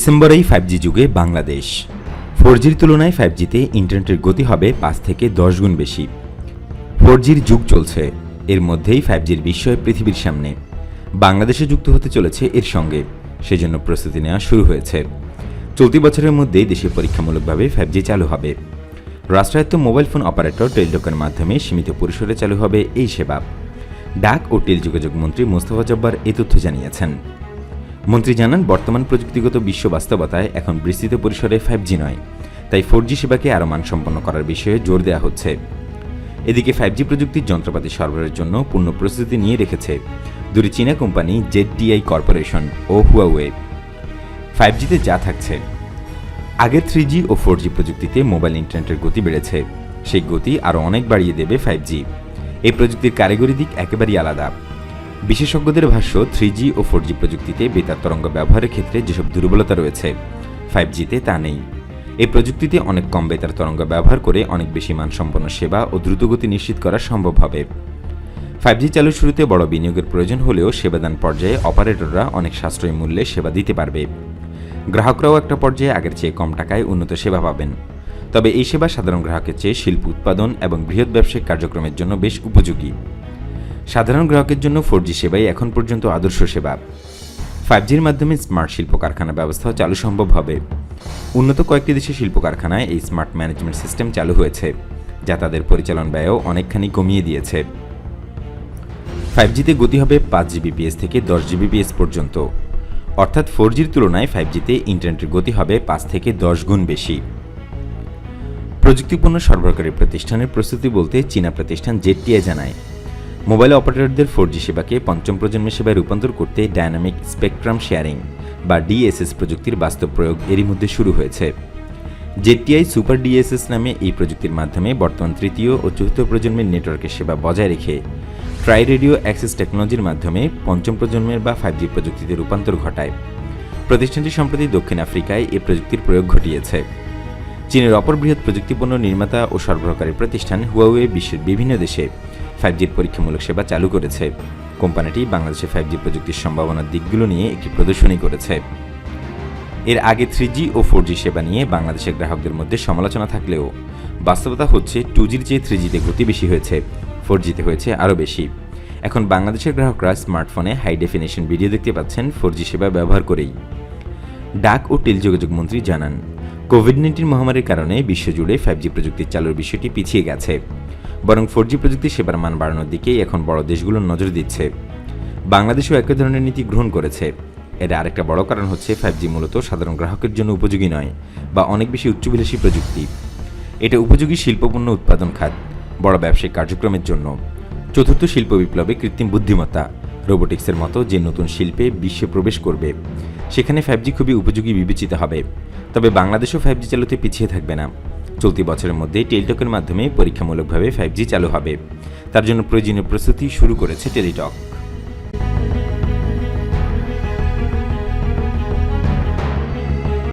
ডিসেম্বরেই five G যুগে Bangladesh. Four জির তুলনায় ফাইভ জিতে ইন্টারনেটের গতি হবে পাঁচ থেকে দশ গুণ বেশি। ফোর জির যুগ চলছে, এর মধ্যেই ফাইভ জির বিস্ময় পৃথিবীর সামনে। বাংলাদেশে যুক্ত হতে চলেছে এর সঙ্গে, সেজন্য প্রস্তুতি নেওয়া শুরু হয়েছে। চলতি বছরের মধ্যেই দেশে পরীক্ষামূলকভাবে ফাইভ জি চালু হবে। রাষ্ট্রায়ত্ত মোবাইল ফোন অপারেটর টেলিটকের মাধ্যমে সীমিত পরিসরে চালু হবে এই সেবা। ডাক ও টেলিযোগাযোগ মন্ত্রী মোস্তফা জব্বার এ তথ্য জানিয়েছেন। মন্ত্রী জানান, বর্তমান প্রযুক্তিগত বিশ্ব বাস্তবতায় এখন বিস্তৃত পরিসরে ফাইভ জি নয়। তাই ফোর জি সেবাকে আরও মানসম্পন্ন করার বিষয়ে জোর দেওয়া হচ্ছে। এদিকে ফাইভ জি প্রযুক্তির যন্ত্রপাতি সরবরাহের জন্য পূর্ণ প্রস্তুতি নিয়ে রেখেছে দুটি চীনা কোম্পানি জেডটিআই কর্পোরেশন ও হুয়াওয়ে। ফাইভ জিতে যা থাকছে। আগের থ্রি জি ও ফোর জি প্রযুক্তিতে মোবাইল ইন্টারনেটের গতি বেড়েছে। সেই গতি আরও অনেক বাড়িয়ে দেবে ফাইভ জি এই প্রযুক্তির কারিগরি দিক একেবারেই আলাদা। বিশেষজ্ঞদের ভাষ্য থ্রি ও ফোর প্রযুক্তিতে বেতার তরঙ্গ ব্যবহারের ক্ষেত্রে যেসব দুর্বলতা রয়েছে ফাইভ জিতে তা নেই। এই প্রযুক্তিতে অনেক কম বেতার তরঙ্গ ব্যবহার করে অনেক বেশি মানসম্পন্ন সেবা ও দ্রুতগতি নিশ্চিত করা সম্ভব হবে। ফাইভ জি চালুর শুরুতে বড় বিনিয়োগের প্রয়োজন হলেও সেবাদান পর্যায়ে অপারেটররা অনেক সাশ্রয়ী মূল্যে সেবা দিতে পারবে। গ্রাহকরাও একটা পর্যায়ে আগের চেয়ে কম টাকায় উন্নত সেবা পাবেন। তবে এই সেবা সাধারণ গ্রাহকের চেয়ে শিল্প, উৎপাদন এবং বৃহৎ ব্যবসায়িক কার্যক্রমের জন্য বেশ উপযোগী। সাধারণ গ্রাহকের জন্য ফোর জি সেবাই এখন পর্যন্ত আদর্শ সেবা। ফাইভ জির মাধ্যমে স্মার্ট শিল্প কারখানা ব্যবস্থাও চালু সম্ভব হবে। উন্নত কয়েকটি দেশের শিল্প কারখানায় এই স্মার্ট ম্যানেজমেন্ট সিস্টেম চালু হয়েছে, যা তাদের পরিচালন ব্যয়ও অনেকখানি কমিয়ে দিয়েছে। ফাইভ জিতে গতি হবে পাঁচ জিবিপিএস থেকে দশ জিবিপিএস পর্যন্ত। অর্থাৎ ফোর জির তুলনায় ফাইভ জিতে ইন্টারনেটের গতি হবে পাঁচ থেকে দশ গুণ বেশি। প্রযুক্তিপূর্ণ সরবরাহকারী প্রতিষ্ঠানের প্রস্তুতি বলতে চীনা প্রতিষ্ঠান জেটটিএ জানায় মোবাইল অপারেটরদের ফোর জি সেবাকে পঞ্চম প্রজন্মের সেবায় রূপান্তর করতে ডায়নামিক স্পেকট্রাম শেয়ারিং বা ডিএসএস প্রযুক্তির বাস্তব প্রয়োগ এরই মধ্যে শুরু হয়েছে। জেটিআই সুপার ডিএসএস নামে এই প্রযুক্তির মাধ্যমে বর্তমান তৃতীয় ও চতুর্থ প্রজন্মের নেটওয়ার্কের সেবা বজায় রেখে ট্রাই রেডিও অ্যাক্সেস টেকনোলজির মাধ্যমে পঞ্চম প্রজন্মের বা ফাইভ জি প্রযুক্তিতে রূপান্তর ঘটায়। প্রতিষ্ঠানটি সম্প্রতি দক্ষিণ আফ্রিকায় এই প্রযুক্তির প্রয়োগ ঘটিয়েছে। চীনের অপর বৃহৎ প্রযুক্তিপণ্য নির্মাতা ও সরবরাহকারী প্রতিষ্ঠান হুয়াওয়ে বিশ্বের বিভিন্ন দেশে ফাইভ জির পরীক্ষামূলক সেবা চালু করেছে। কোম্পানিটি বাংলাদেশে ফাইভ জি প্রযুক্তির সম্ভাবনার দিকগুলো নিয়ে একটি প্রদর্শনী করেছে। এর আগে থ্রি জি ও ফোর জি সেবা নিয়ে বাংলাদেশের গ্রাহকদের মধ্যে সমালোচনা থাকলেও বাস্তবতা হচ্ছে টু জির চেয়ে থ্রি জিতে গতি বেশি হয়েছে ফোর জিতে হয়েছে আরও বেশি। এখন বাংলাদেশের গ্রাহকরা স্মার্টফোনে হাই ডেফিনেশন ভিডিও দেখতে পাচ্ছেন ফোর জি সেবা ব্যবহার করেই। ডাক ও টেলিযোগাযোগ মন্ত্রী জানান কোভিড নাইন্টিন মহামারীর কারণে বিশ্বজুড়ে ফাইভ জি প্রযুক্তির চালুর বিষয়টি পিছিয়ে গেছে। বরং ফোর জি প্রযুক্তি সেবার মান বাড়ানোর দিকেই এখন বড় দেশগুলোর নজর দিচ্ছে। বাংলাদেশও একই ধরনের নীতি গ্রহণ করেছে। এর আরেকটা বড় কারণ হচ্ছে ফাইভ জি মূলত সাধারণ গ্রাহকের জন্য উপযোগী নয়, বা অনেক বেশি উচ্চবিলাসী প্রযুক্তি। এটা উপযোগী শিল্পপণ্য উৎপাদন খাত, বড় ব্যবসায়িক কার্যক্রমের জন্য। চতুর্থ শিল্প বিপ্লবে কৃত্রিম বুদ্ধিমত্তা। রোবোটিক্সের মতো যে নতুন শিল্পে বিশ্বে প্রবেশ করবে। সেখানে ফাইভ জি খুবই উপযোগী বিবেচিত হবে। তবে বাংলাদেশও ফাইভ জি চালুতে পিছিয়ে থাকবে না। চলতি বছরের মধ্যে টেলিটকের মাধ্যমে পরীক্ষামূলকভাবে ফাইভ জি চালু হবে। তার জন্য প্রয়োজনীয় প্রস্তুতি শুরু করেছে টেলিটক।